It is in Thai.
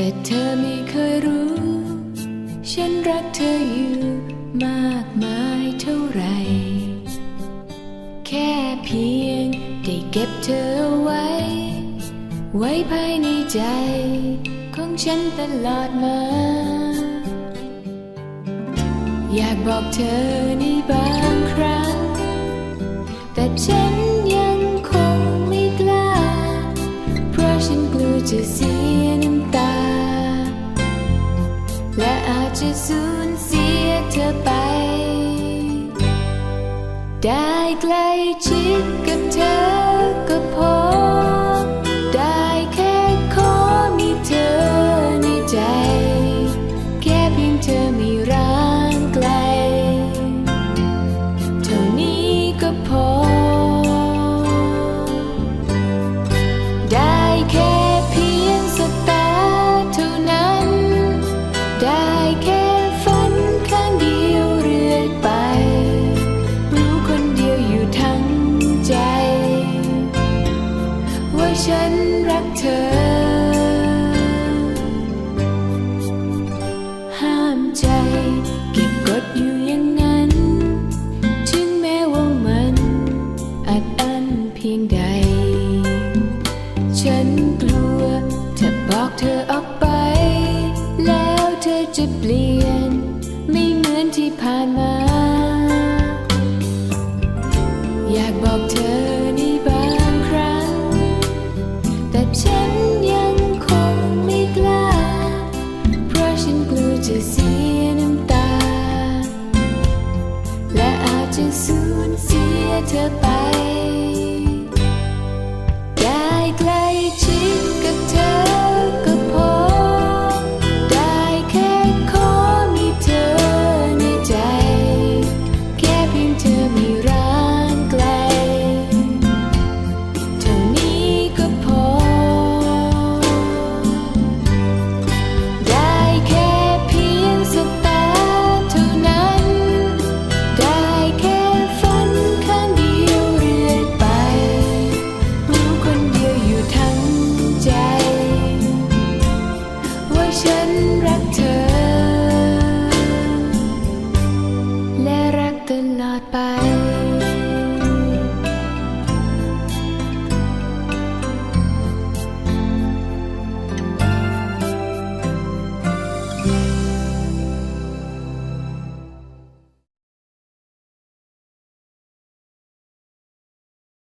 แต่เธอไม่เคยรู้ ฉันรักเธออยู่มากมายเท่าไร แค่เพียงได้เก็บเธอไว้ ไว้ภายในใจ ของฉันตลอดมา อยากบอกเธอในบางครั้ง แต่ฉันยังคงไม่กล้า เพราะฉันกลัวจะเสีย จะสูญเสียเธอไป ได้ใกล้ชิดกับเธอ ฉันรักเธอ ห้ามใจเก็บกดอยู่อย่างนั้น ถึงแม้ว่ามันอัดอั้นเพียงใด ฉันกลัวจะบอกเธอออก 再见前